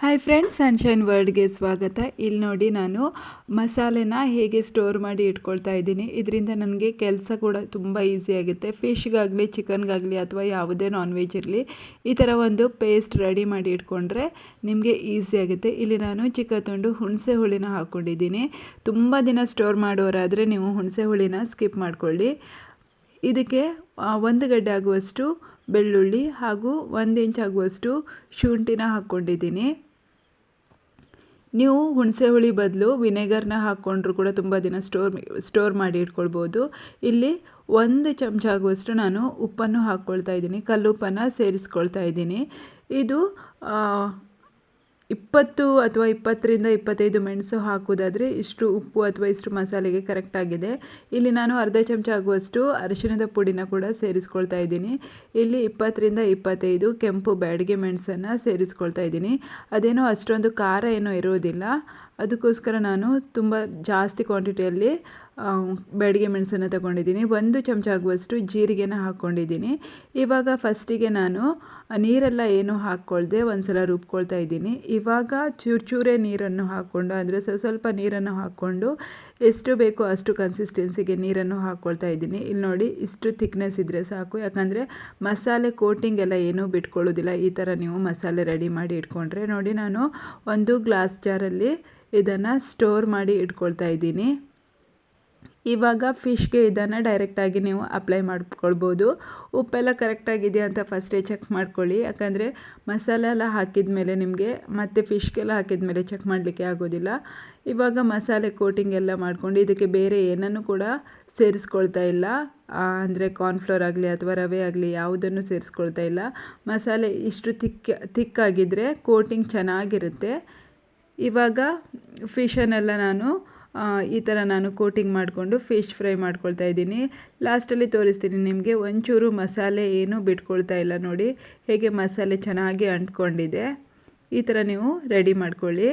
Hi friends sunshine ವರ್ಲ್ಡ್ಗೆ ಸ್ವಾಗತ. ಇಲ್ಲಿ ನೋಡಿ ನಾನು ಮಸಾಲೆನ ಹೇಗೆ ಸ್ಟೋರ್ ಮಾಡಿ ಇಟ್ಕೊಳ್ತಾ ಇದ್ದೀನಿ. ಇದರಿಂದ ನನಗೆ ಕೆಲಸ ಕೂಡ ತುಂಬ ಈಸಿ ಆಗುತ್ತೆ. ಫಿಶ್ಗಾಗಲಿ ಚಿಕನ್ಗಾಗಲಿ ಅಥವಾ ಯಾವುದೇ ನಾನ್ ವೆಜ್ ಇರಲಿ, ಈ ಥರ ಒಂದು ಪೇಸ್ಟ್ ರೆಡಿ ಮಾಡಿ ಇಟ್ಕೊಂಡ್ರೆ ನಿಮಗೆ ಈಸಿ ಆಗುತ್ತೆ. ಇಲ್ಲಿ ನಾನು ಚಿಕ್ಕ ತುಂಡು ಹುಣಸೆ ಹುಳಿನ ಹಾಕ್ಕೊಂಡಿದ್ದೀನಿ. ತುಂಬ ದಿನ ಸ್ಟೋರ್ ಮಾಡೋರಾದರೆ ನೀವು ಹುಣಸೆ ಹುಳಿನ ಸ್ಕಿಪ್ ಮಾಡಿಕೊಳ್ಳಿ. ಇದಕ್ಕೆ ಒಂದು ಗಡ್ಡೆ ಆಗುವಷ್ಟು ಬೆಳ್ಳುಳ್ಳಿ ಹಾಗೂ ಒಂದು ಇಂಚ್ ಆಗುವಷ್ಟು ಶುಂಠಿನ ಹಾಕ್ಕೊಂಡಿದ್ದೀನಿ. ನೀವು ಹುಣಸೆ ಹುಳಿ ಬದಲು ವಿನೆಗರ್ನ ಹಾಕ್ಕೊಂಡ್ರು ಕೂಡ ತುಂಬ ದಿನ ಸ್ಟೋರ್ ಸ್ಟೋರ್ ಮಾಡಿ ಇಟ್ಕೊಳ್ಬೋದು. ಇಲ್ಲಿ ಒಂದು ಚಮಚ ಆಗುವಷ್ಟು ನಾನು ಉಪ್ಪನ್ನು ಹಾಕ್ಕೊಳ್ತಾ ಇದ್ದೀನಿ. ಕಲ್ಲುಪ್ಪನ್ನು ಸೇರಿಸ್ಕೊಳ್ತಾ ಇದ್ದೀನಿ. ಇದು ಇಪ್ಪತ್ತು ಅಥವಾ ಇಪ್ಪತ್ತರಿಂದ ಇಪ್ಪತ್ತೈದು ಮೆಣಸು ಹಾಕೋದಾದರೆ ಇಷ್ಟು ಉಪ್ಪು ಅಥವಾ ಇಷ್ಟು ಮಸಾಲೆಗೆ ಕರೆಕ್ಟಾಗಿದೆ ಇಲ್ಲಿ ನಾನು ಅರ್ಧ ಚಮಚ ಆಗುವಷ್ಟು ಅರಿಶಿನದ ಪುಡಿನ ಕೂಡ ಸೇರಿಸ್ಕೊಳ್ತಾ ಇದ್ದೀನಿ. ಇಲ್ಲಿ ಇಪ್ಪತ್ತರಿಂದ ಇಪ್ಪತ್ತೈದು ಕೆಂಪು ಬ್ಯಾಡಿಗೆ ಮೆಣಸನ್ನು ಸೇರಿಸ್ಕೊಳ್ತಾ ಇದ್ದೀನಿ. ಅದೇನೋ ಅಷ್ಟೊಂದು ಖಾರ ಏನೋ ಇರೋದಿಲ್ಲ. ಅದಕ್ಕೋಸ್ಕರ ನಾನು ತುಂಬ ಜಾಸ್ತಿ ಕ್ವಾಂಟಿಟಿಯಲ್ಲಿ ಬ್ಯಾಡಿಗೆ ಮೆಣಸನ್ನು ತಗೊಂಡಿದ್ದೀನಿ. ಒಂದು ಚಮಚ ಆಗುವಷ್ಟು ಜೀರಿಗೆನ ಹಾಕ್ಕೊಂಡಿದ್ದೀನಿ. ಇವಾಗ ಫಸ್ಟಿಗೆ ನಾನು ನೀರೆಲ್ಲ ಏನು ಹಾಕ್ಕೊಳ್ದೆ ಒಂದು ಸಲ ರುಬ್ಕೊಳ್ತಾ ಇದ್ದೀನಿ. ಇವಾಗ ಚೂರು ಚೂರೇ ನೀರನ್ನು ಹಾಕ್ಕೊಂಡು, ಅಂದರೆ ಸ್ವಲ್ಪ ಸ್ವಲ್ಪ ನೀರನ್ನು ಹಾಕ್ಕೊಂಡು ಎಷ್ಟು ಬೇಕೋ ಅಷ್ಟು ಕನ್ಸಿಸ್ಟೆನ್ಸಿಗೆ ನೀರನ್ನು ಹಾಕ್ಕೊಳ್ತಾ ಇದ್ದೀನಿ. ಇಲ್ಲಿ ನೋಡಿ, ಇಷ್ಟು ಥಿಕ್ನೆಸ್ ಇದ್ದರೆ ಸಾಕು. ಯಾಕಂದರೆ ಮಸಾಲೆ ಕೋಟಿಂಗ್ ಎಲ್ಲ ಏನೂ ಬಿಟ್ಕೊಳ್ಳೋದಿಲ್ಲ. ಈ ಥರ ನೀವು ಮಸಾಲೆ ರೆಡಿ ಮಾಡಿ ಇಟ್ಕೊಂಡ್ರೆ. ನೋಡಿ, ನಾನು ಒಂದು ಗ್ಲಾಸ್ ಜಾರಲ್ಲಿ ಇದನ್ನು ಸ್ಟೋರ್ ಮಾಡಿ ಇಟ್ಕೊಳ್ತಾ ಇದ್ದೀನಿ. ಇವಾಗ ಫಿಶ್ಗೆ ಇದನ್ನು ಡೈರೆಕ್ಟಾಗಿ ನೀವು ಅಪ್ಲೈ ಮಾಡ್ಕೊಳ್ಬೋದು. ಉಪ್ಪೆಲ್ಲ ಕರೆಕ್ಟಾಗಿದೆಯಾ ಅಂತ ಫಸ್ಟೇ ಚೆಕ್ ಮಾಡ್ಕೊಳ್ಳಿ. ಯಾಕಂದರೆ ಮಸಾಲೆ ಎಲ್ಲ ಹಾಕಿದ ಮೇಲೆ ನಿಮಗೆ ಮತ್ತು ಫಿಶ್ಗೆಲ್ಲ ಹಾಕಿದ ಮೇಲೆ ಚೆಕ್ ಮಾಡಲಿಕ್ಕೆ ಆಗೋದಿಲ್ಲ. ಇವಾಗ ಮಸಾಲೆ ಕೋಟಿಂಗ್ ಎಲ್ಲ ಮಾಡ್ಕೊಂಡು ಇದಕ್ಕೆ ಬೇರೆ ಏನನ್ನು ಕೂಡ ಸೇರಿಸ್ಕೊಳ್ತಾ ಇಲ್ಲ. ಅಂದರೆ ಕಾರ್ನ್ಫ್ಲೋರ್ ಆಗಲಿ ಅಥವಾ ರವೆ ಆಗಲಿ ಯಾವುದನ್ನು ಸೇರಿಸ್ಕೊಳ್ತಾ ಇಲ್ಲ. ಮಸಾಲೆ ಇಷ್ಟು ತಿಕ್ಕ ತಿಕ್ಕಾಗಿದ್ದರೆ ಕೋಟಿಂಗ್ ಚೆನ್ನಾಗಿರುತ್ತೆ. ಇವಾಗ ಫಿಶನ್ನೆಲ್ಲ ನಾನು ಈ ಥರ ನಾನು ಕೋಟಿಂಗ್ ಮಾಡಿಕೊಂಡು ಫಿಶ್ ಫ್ರೈ ಮಾಡ್ಕೊಳ್ತಾ ಇದ್ದೀನಿ. ಲಾಸ್ಟಲ್ಲಿ ತೋರಿಸ್ತೀನಿ ನಿಮಗೆ, ಒಂಚೂರು ಮಸಾಲೆ ಏನೂ ಬಿಟ್ಕೊಳ್ತಾ ಇಲ್ಲ ನೋಡಿ, ಹೇಗೆ ಮಸಾಲೆ ಚೆನ್ನಾಗಿ ಅಂಟ್ಕೊಂಡಿದೆ. ಈ ಥರ ನೀವು ರೆಡಿ ಮಾಡ್ಕೊಳ್ಳಿ.